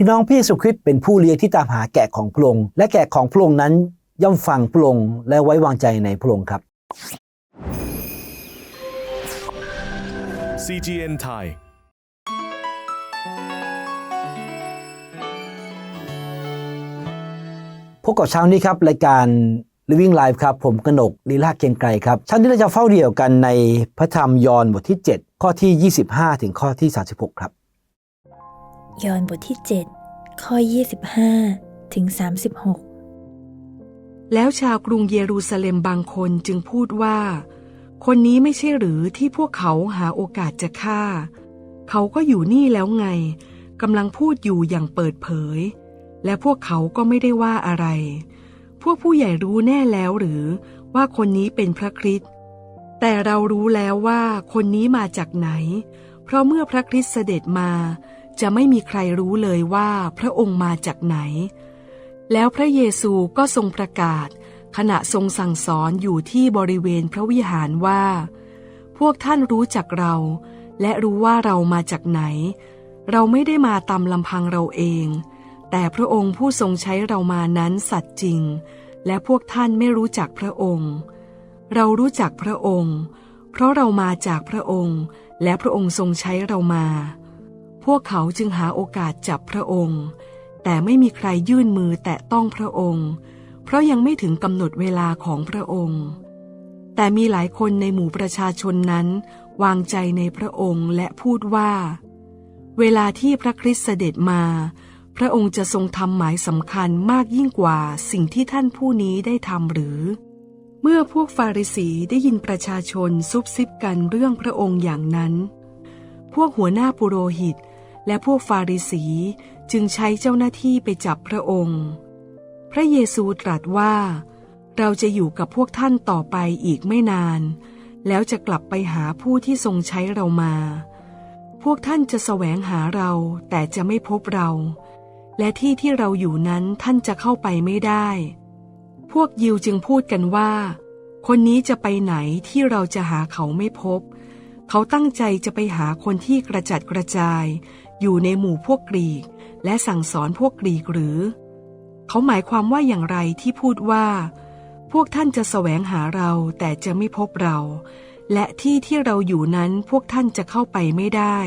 พี่น้องพี่เยซูคริสต์เป็นผู้เลี้ยงที่ตามหาแกะของพระองค์และแกะของพระองค์นั้นย่อมฟังพระองค์และไว้วางใจในพระองค์ครับ CGN Thai พบกับเช้านี้ครับ รายการ Living Life ครับ ผมกนกลีลาเกียงไกรครับเช้านี้เราจะเฝ้าเดี่ยวกันในพระธรรมยอห์นบทที่ 7 ข้อที่ 25 ถึงข้อที่ 36 ครับ ยอห์นบทที่ 7 ข้อ 25 ถึง 36 แล้วชาวกรุงเยรูซาเล็มบางคนจึงพูดว่า คนนี้ไม่ใช่หรือที่พวกเขาหาโอกาสจะฆ่า เขาก็อยู่นี่แล้วไงกำลังพูดอยู่อย่างเปิดเผย และพวกเขาก็ไม่ได้ว่าอะไร พวกผู้ใหญ่รู้แน่แล้วหรือว่าคนนี้เป็นพระคริสต์แต่เรารู้แล้วว่าคนนี้มาจากไหน เพราะเมื่อพระคริสต์เสด็จมา จะไม่มีใครรู้เลยว่าพระองค์มาจากไหน แล้วพระเยซูก็ทรงประกาศ ขณะทรงสั่งสอนอยู่ที่บริเวณพระวิหารว่า พวกท่านรู้จักเรา และรู้ว่าเรามาจากไหน เราไม่ได้มาตามลำพังเราเอง แต่พระองค์ผู้ทรงใช้เรามานั้นสัตย์จริง และพวกท่านไม่รู้จักพระองค์ เรารู้จักพระองค์ เพราะเรามาจากพระองค์ และพระองค์ทรงใช้เรามา วกเขาจึงหาโอกาสจับพระองค์ แต่ไม่มีใครยื่นมือแตะต้องพระองค์ เพราะยังไม่ถึงกำหนดเวลาของพระองค์ แต่มีหลายคนในหมู่ประชาชนนั้น วางใจในพระองค์และพูดว่า เวลาที่พระคริสต์เสด็จมา พระองค์จะทรงทำหมายสำคัญมากยิ่งกว่าสิ่งที่ท่านผู้นี้ได้ทำหรือ เมื่อพวกฟาริสีได้ยินประชาชนซุบซิบกันเรื่องพระองค์อย่างนั้น พวกหัวหน้าปุโรหิต และพวกฟาริสีจึงใช้เจ้าหน้าที่ไปจับพระองค์ พระเยซูตรัสว่า เราจะอยู่กับพวกท่านต่อไปอีกไม่นาน แล้วจะกลับไปหาผู้ที่ทรงใช้เรามา พวกท่านจะแสวงหาเราแต่จะไม่พบเรา และที่ที่เราอยู่นั้นท่านจะเข้าไปไม่ได้ พวกยิวจึงพูดกันว่า คนนี้จะไปไหนที่เราจะหาเขาไม่พบเขาตั้งใจจะไปหาคนที่กระจัดกระจาย อยู่ในหมู่พวกกรีก และสั่งสอนพวกกรีกหรือ เขาหมายความว่าอย่างไรที่พูดว่า พวกท่านจะแสวงหาเราแต่จะไม่พบเรา และที่ที่เราอยู่นั้นพวกท่านจะเข้าไปไม่ได้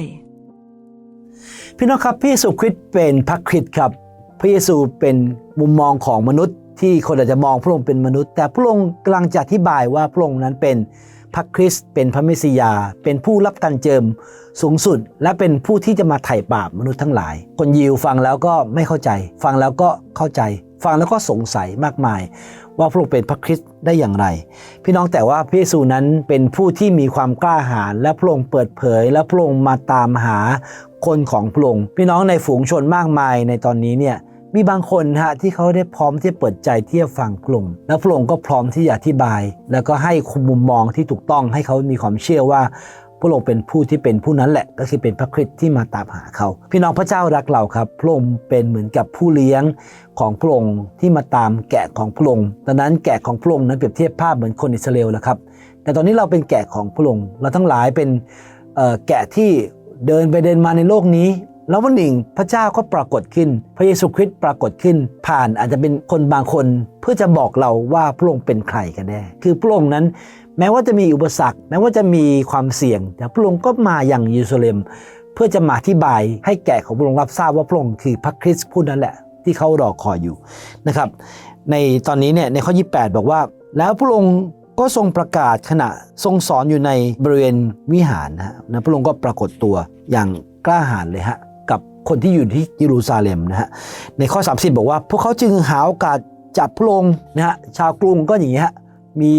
พี่น้องครับพระเยซูคริสต์เป็นพระคริสต์ครับ พระเยซูเป็นมุมมองของมนุษย์ ที่คนอาจจะมองพระองค์เป็นมนุษย์ แต่พระองค์กำลังจะอธิบายว่าพระองค์นั้นเป็นพระคริสต์เป็นพระเมสสิยา เป็นผู้รับการเจิมสูงสุด และเป็นผู้ที่จะมาไถ่บาปมนุษย์ทั้งหลาย คนยิวฟังแล้วก็ไม่เข้าใจ ฟังแล้วก็เข้าใจ ฟังแล้วก็สงสัยมากมาย ว่าพระองค์เป็นพระคริสต์ได้อย่างไร พี่น้องแต่ว่าพระเยซูนั้นเป็นผู้ที่มีความกล้าหาญและพระองค์เปิดเผย และพระองค์มาตามหาคนของพระองค์พี่น้องในฝูงชนมากมายในตอนนี้เนี่ย มีบางคนฮะที่เขาได้พร้อมที่จะเปิดใจที่จะฟังพระองแล้วพระองค์ก็พร้อมที่จะอธิบาย แล้วก็ให้คุมมุมมองที่ถูกต้องให้เขามีความเชื่อว่าพระองค์เป็นผู้ที่เป็นผู้นั้นแหละ ก็คือเป็นพระคริสต์ที่มาตามหาเขา พี่น้องพระเจ้ารักเราครับพระองค์เป็นเหมือนกับผู้เลี้ยงของพระองค์ที่มาตามแกะของพระองค์ดังนั้นแกะของพระองค์นั้นเปรียบเทียบภาพเหมือนคนอิสราเอลนะครับ แต่ตอนนี้เราเป็นแกะของพระองค์เราทั้งหลายเป็นแกะที่เดินไปเดินมาในโลกนี้ แล้ววันหนึ่งพระเจ้าก็ปรากฏขึ้น พระเยซูคริสต์ปรากฏขึ้น ผ่านอาจจะเป็นคนบางคน เพื่อจะบอกเราว่าพระองค์เป็นใครกันแน่คือพระองค์นั้น แม้ว่าจะมีอุปสรรค แม้ว่าจะมีความเสี่ยง แต่พระองค์ก็มาอย่างเยรูซาเล็ม เพื่อจะมาอธิบายให้แก่ของพระองค์รับทราบว่าพระองค์คือพระคริสต์ผู้นั้นแหละ ที่เขารอคอยอยู่นะครับ ในตอนนี้เนี่ยในข้อ 28 บอกว่า แล้วพระองค์ก็ทรงประกาศขณะทรงสอนอยู่ในบริเวณวิหารนะนะพระองค์ก็ปรากฏตัวอย่างกล้าหาญเลยฮะ คนที่อยู่ที่เยรูซาเล็มนะฮะในข้อ 30 บอกว่า พวกเขาจึงหาโอกาสจับพระองค์นะฮะชาวกรุงก็อย่างนี้ฮะมี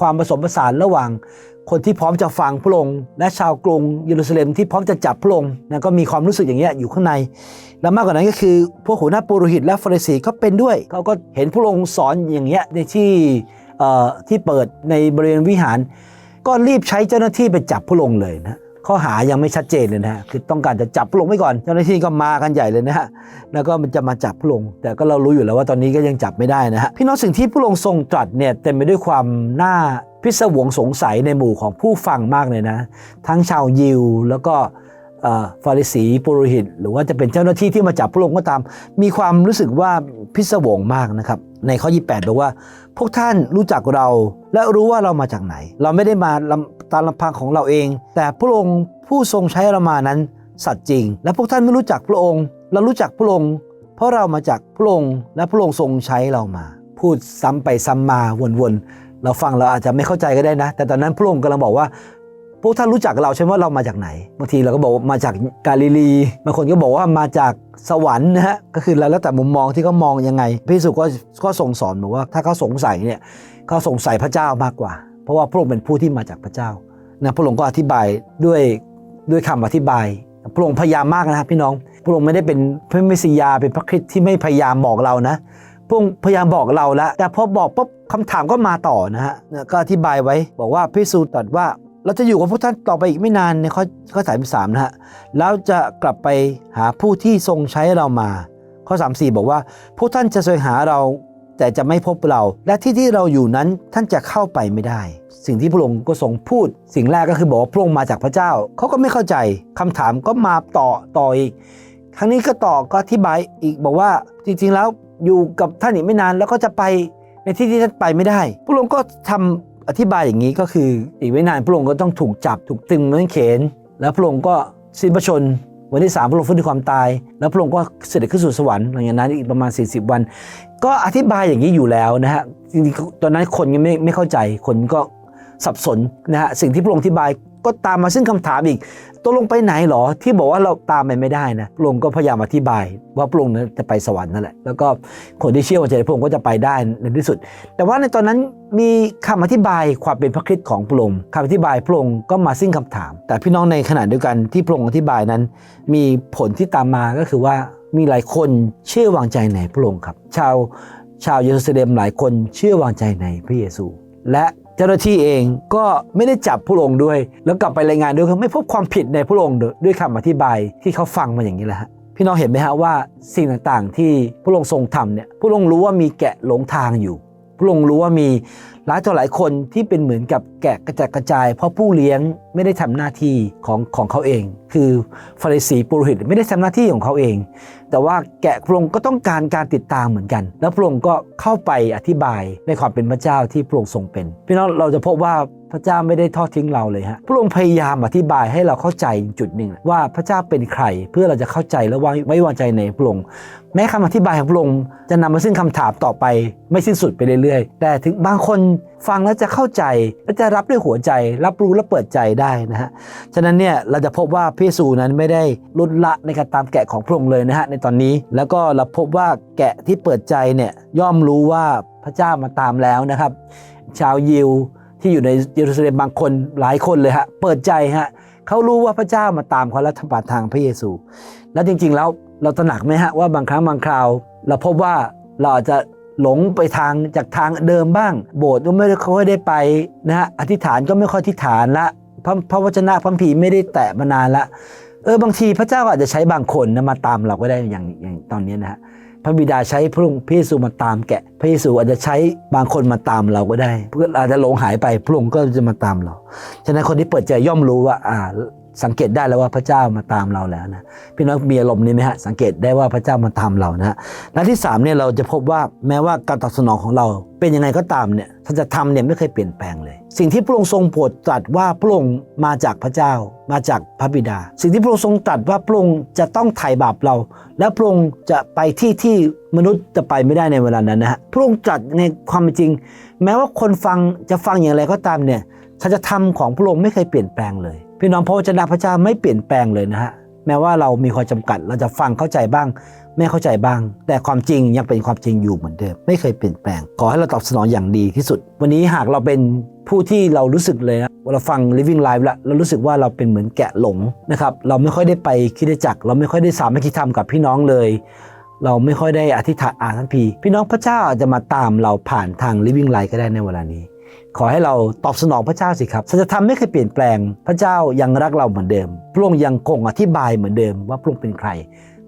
ความผสมผสานระหว่าง คนที่พร้อมจะฟังพระองค์และชาวกรุงเยรูซาเล็มที่พร้อมจะจับพระองค์นะก็มีความรู้สึกอย่างเงี้ยอยู่ข้างใน และมากกว่านั้นก็คือ พวกหัวหน้าปุโรหิตและฟาริสีก็เป็นด้วยเขาก็เห็นพระองค์สอนอย่างเงี้ยในที่ที่เปิดในบริเวณวิหาร ก็รีบใช้เจ้าหน้าที่ไปจับพระองค์เลยนะ ข้อหายังไม่ชัดเจนเลยนะฮะคือต้องการจะจับพระองค์ไว้ก่อน เจ้าหน้าที่ก็มากันใหญ่เลยนะฮะแล้วก็มันจะมาจับพระองค์แต่ก็เรารู้อยู่แล้วว่าตอนนี้ก็ยังจับไม่ได้นะฮะพี่น้องสิ่งที่พระองค์ทรงตรัสเนี่ยเต็มไปด้วยความน่าพิศวงสงสัยในหมู่ของผู้ฟังมากเลยนะ ทั้งชาวยิวแล้วก็ ฟาริสีปุโรหิต หรือว่าจะเป็นเจ้าหน้าที่ที่มาจับพระองค์ก็ตาม มีความรู้สึกว่าพิศวงมากนะครับ ในข้อ 28 บอกว่า พวกท่านรู้จักเราและรู้ว่าเรามาจากไหน เราไม่ได้มาตามลำพังของเราเอง แต่พระองค์ผู้ทรงใช้เรามานั้นสัตย์จริง และพวกท่านไม่รู้จักพระองค์ เรารู้จักพระองค์เพราะเรามาจากพระองค์และพระองค์ทรงใช้เรามา พูดซ้ำไปซ้ำมาวนๆเราฟังเราอาจจะไม่เข้าใจก็ได้นะ แต่ตอนนั้นพระองค์กำลังบอกว่า พวกท่านรู้จักเราใช่ไหมว่าเรามาจากไหน บางทีเราก็บอกมาจากกาลิลีบางคนก็บอกว่ามาจากสวรรค์นะฮะก็คือแล้วแต่มุมมองที่เขามองยังไงพระเยซูก็ก็ทรงสอนบอกว่าถ้าเขาสงสัยเนี่ยเขาสงสัยพระเจ้ามากกว่า เพราะว่าพระองค์เป็นผู้ที่มาจากพระเจ้านะพระองค์ก็อธิบายด้วยด้วยคำอธิบาย พระองค์พยายามมากนะครับพี่น้องพระองค์ไม่ได้เป็นพระเมสสิยาเป็นพระคริสต์ที่ไม่พยายามบอกเรานะพระองค์พยายามบอกเราแล้วแต่พอบอกปุ๊บคำถามก็มาต่อนะฮะก็อธิบายไว้บอกว่าพระเยซูตรัสว่า เราจะอยู่กับพวกท่านต่อไปอีกไม่นานในข้อข้อสามสามนะฮะแล้วจะกลับไปหาผู้ที่ทรงใช้เรามา ข้อ3 4บอกว่าพวกท่านจะแสวงหาเราแต่จะไม่พบเรา และที่ที่เราอยู่นั้นท่านจะเข้าไปไม่ได้ สิ่งที่พระองค์ก็ทรงพูด สิ่งแรกก็คือบอกว่าพระองค์มาจากพระเจ้าเขาก็ไม่เข้าใจคำถามก็มาต่อต่ออีกครั้งนี้ก็ต่อก็อธิบายอีกบอกว่าจริงๆแล้วอยู่กับท่านอีกไม่นานแล้วก็จะไปในที่ที่ท่านไปไม่ได้ พระองค์ก็ทำ อธิบายอย่างนี้ก็คืออีกไม่นานพระองค์ก็ต้องถูกจับถูกตึงมันเขน แล้วพระองค์ก็สิ้นพระชนม์วันที่สามพระองค์ฟื้นด้วยความตาย แล้วพระองค์ก็เสด็จขึ้นสู่สวรรค์หลังจากนั้นอีกประมาณ 40 วัน ก็อธิบายอย่างนี้อยู่แล้วนะฮะจริงๆตอนนั้นคนยังไม่ไม่เข้าใจคนก็สับสนนะฮะสิ่งที่พระองค์อธิบาย ก็ตามมาซึ่งคำถามอีกตกลงไปไหนหรอ ที่บอกว่าเราตามไปไม่ได้นะพระองค์ก็พยายามอธิบาย ว่าพระองค์นั้นจะไปสวรรค์นั่นแหละแล้วก็คนที่เชื่อว่าจะพระองค์ก็จะไปได้ในที่สุด แต่ว่าในตอนนั้นมีคำอธิบายความเป็นพระคริสต์ของพระองค์คำอธิบายพระองค์ก็มาซึ่งคำถาม แต่พี่น้องในขณะเดียวกันที่พระองค์อธิบายนั้น มีผลที่ตามมาก็คือว่ามีหลายคนเชื่อวางใจในพระองค์ครับ ชาวชาวเยรูซาเล็มหลายคนเชื่อวางใจในพระเยซู และ เจ้าหน้าที่เองก็ไม่ได้จับผู้องค์ด้วย แล้วกลับไปรายงานด้วยเขาไม่พบความผิดในผู้องค์ด้วยด้วยคำอธิบายที่เขาฟังมาอย่างนี้แหละฮะพี่น้องเห็นไหมฮะว่าสิ่งต่างๆ ที่ผู้องค์ทรงทำเนี่ยผู้องค์รู้ว่ามีแกะหลงทางอยู่ พระองค์รู้ว่ามีหลายต่อหลายคนที่เป็นเหมือนกับแกะกระจัดกระจาย เพราะผู้เลี้ยงไม่ได้ทำหน้าที่ของของเขาเอง คือฟาริสีปุโรหิตไม่ได้ทำหน้าที่ของเขาเอง แต่ว่าแกะพระองค์ก็ต้องการการติดตามเหมือนกัน แล้วพระองค์ก็เข้าไปอธิบายในความเป็นพระเจ้าที่พระองค์ทรงเป็นพี่น้องเราจะพบว่า พระเจ้าไม่ได้ทอดทิ้งเราเลยฮะ พระองค์พยายามอธิบายให้เราเข้าใจจุดหนึ่ง ว่าพระเจ้าเป็นใครเพื่อเราจะเข้าใจและไว้ไว้วางใจในพระองค์แม้คำอธิบายของพระองค์จะนำมาซึ่งคำถามต่อไป ไม่สิ้นสุดไปเรื่อยๆ แต่ถึงบางคนฟังแล้วจะเข้าใจและจะรับด้วยหัวใจ รับรู้และเปิดใจได้นะฮะ ฉะนั้นเนี่ยเราจะพบว่าพระเยซูนั้นไม่ได้ลดละในการตามแกะของพระองค์เลยนะฮะในตอนนี้ แล้วก็เราพบว่าแกะที่เปิดใจเนี่ยย่อมรู้ว่าพระเจ้ามาตามแล้วนะครับ ชาวยิว ที่อยู่ในเยรูซาเล็มบางคนหลายคนเลยฮะเปิดใจฮะเขารู้ว่าพระเจ้ามาตามเขาและทำบาปทางพระเยซู แล้วจริง ๆ แล้วเราตระหนักไหมฮะว่าบางครั้งบางคราว เราพบว่าเราอาจจะหลงไปทางจากทางเดิมบ้าง โบสถ์ก็ไม่ได้ค่อยได้ไปนะฮะอธิษฐานก็ไม่ค่อยอธิษฐานละพระพระวจนะพระคัมภีไม่ได้แตะมานานละเออบางทีพระเจ้าอาจจะใช้บางคนนะมาตามเราก็ได้อย่างอย่างตอนนี้นะฮะ ระบิดาใช้พระองค์พระเยซูมาตามแกะ พระเยซูอาจจะใช้บางคนมาตามเราก็ได้ เพื่ออาจจะหลงหายไปพระองค์ก็จะมาตามเรา ฉะนั้นคนที่เปิดใจย่อมรู้ว่าอ่า สังเกตได้แล้วว่าพระเจ้ามาตามเราแล้วนะพี่น้องมีอารมณ์นี้ไหมฮะสังเกตได้ว่าพระเจ้ามาตามเรานะฮะและที่สามเนี่ยเราจะพบว่าแม้ว่าการตอบสนองของเราเป็นยังไงก็ตามเนี่ยสัจธรรมเนี่ยไม่เคยเปลี่ยนแปลงเลย สิ่งที่พระองค์ทรงโปรดตรัสว่าพระองค์มาจากพระเจ้า มาจากพระบิดา สิ่งที่พระองค์ทรงตรัสว่าพระองค์จะต้องไถ่บาปเรา และพระองค์จะไปที่ที่มนุษย์จะไปไม่ได้ในเวลานั้นนะฮะพระองค์ตรัสในความจริง แม้ว่าคนฟังจะฟังอย่างไรก็ตามเนี่ยสัจธรรมของพระองค์ไม่เคยเปลี่ยนแปลงเลย พี่น้องพระวจนะพระเจ้าไม่เปลี่ยนแปลงเลยนะฮะแม้ว่าเรามีข้อจำกัดเราจะฟังเข้าใจบ้าง ไม่เข้าใจบ้าง แต่ความจริงยังเป็นความจริงอยู่เหมือนเดิม ไม่เคยเปลี่ยนแปลง ขอให้เราตอบสนองอย่างดีที่สุด วันนี้หากเราเป็นผู้ที่เรารู้สึกเลยนะเราฟัง living life แล้วเรารู้สึกว่าเราเป็นเหมือนแกะหลงนะครับเราไม่ค่อยได้ไปคิดจัก เราไม่ค่อยได้สามัคคีธรรมกับพี่น้องเลย เราไม่ค่อยได้อธิษฐานอ่านทันพีพี่น้องพระเจ้าจจะมาตามเราผ่านทาง living life ก็ได้ในเวลานี้ ขอให้เราตอบสนองพระเจ้าสิครับสัจธรรมไม่เคยเปลี่ยนแปลงพระเจ้ายังรักเราเหมือนเดิม พระองค์ยังคงอธิบายเหมือนเดิมว่าพระองค์เป็นใคร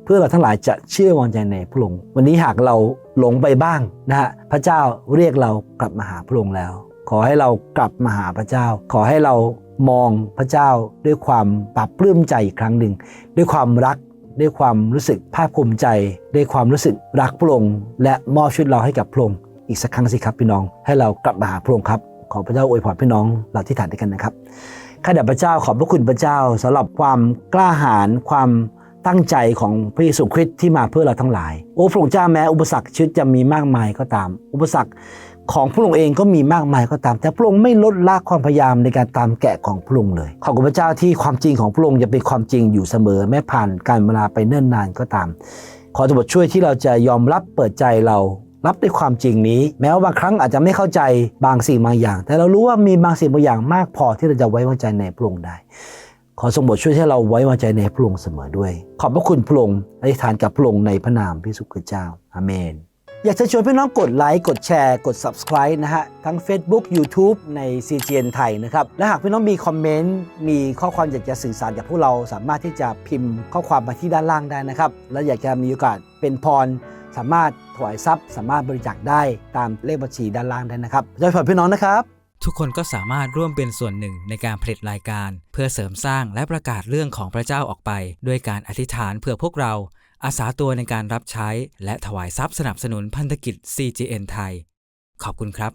เพื่อเราทั้งหลายจะเชื่อวางใจในพระองค์วันนี้หากเราหลงไปบ้างนะฮะพระเจ้าเรียกเรากลับมาหาพระองค์แล้ว ขอให้เรากลับมาหาพระเจ้า ขอให้เรามองพระเจ้าด้วยความปรับปลื้มใจอีกครั้งหนึ่งด้วยความรักด้วยความรู้สึกภาคภูมิใจด้วยความรู้สึกรักพระองค์และมอบชีวิตเราให้กับพระองค์อีกสักครั้งสิครับพี่น้องให้เรากลับมาหาพระองค์ครับ ขอพระเจ้าอวยพรพี่น้องเราที่ฐานด้วยกันนะครับข้าแต่พระเจ้าขอบพระคุณพระเจ้าสำหรับความกล้าหาญความตั้งใจของพระเยซูคริสต์ที่มาเพื่อเราทั้งหลาย โอ้พระองค์เจ้าแม้อุปสรรคชีวิตจะมีมากมายก็ตาม อุปสรรคของพระองค์เองก็มีมากมายก็ตาม แต่พระองค์ไม่ลดละความพยายามในการตามแกะของพระองค์เลย ขอบคุณพระเจ้าที่ความจริงของพระองค์จะเป็นความจริงอยู่เสมอแม้ผ่านการเวลาไปเนิ่นนานก็ตาม ขอจงโปรดช่วยที่เราจะยอมรับเปิดใจเรา รับด้วยความจริงนี้ แม้ว่าบางครั้งอาจจะไม่เข้าใจบางสิ่งบางอย่าง แต่เรารู้ว่ามีบางสิ่งบางอย่างมากพอที่เราจะไว้วางใจในพระองค์ได้ ขอทรงโปรดช่วยให้เราไว้วางใจในพระองค์เสมอด้วย ขอบพระคุณพระองค์อธิษฐานกับพระองค์ในพระนามพระเยซูคริสต์เจ้าอาเมนอยากจะชวนพี่น้องกดไลค์กดแชร์ กด subscribe นะฮะ ทั้ง Facebook YouTube ใน CGN ไทยนะครับ และหากพี่น้องมีคอมเมนต์ มีข้อความอยากจะสื่อสารกับพวกเราสามารถที่จะพิมพ์ข้อความมาที่ด้านล่างได้นะครับ และอยากจะมีโอกาสเป็นพร สามารถถวายทรัพย์ สามารถบริจาคได้ตามเลขบัญชีด้านล่างได้นะครับจะขอบพี่น้องนะครับ ทุกคนก็สามารถร่วมเป็นส่วนหนึ่งในการผลิตรายการ เพื่อเสริมสร้างและประกาศเรื่องของพระเจ้าออกไป ด้วยการอธิษฐานเพื่อพวกเราอาสาตัวในการรับใช้ และถวายทรัพย์สนับสนุนพันธกิจ CGN ไทย ขอบคุณครับ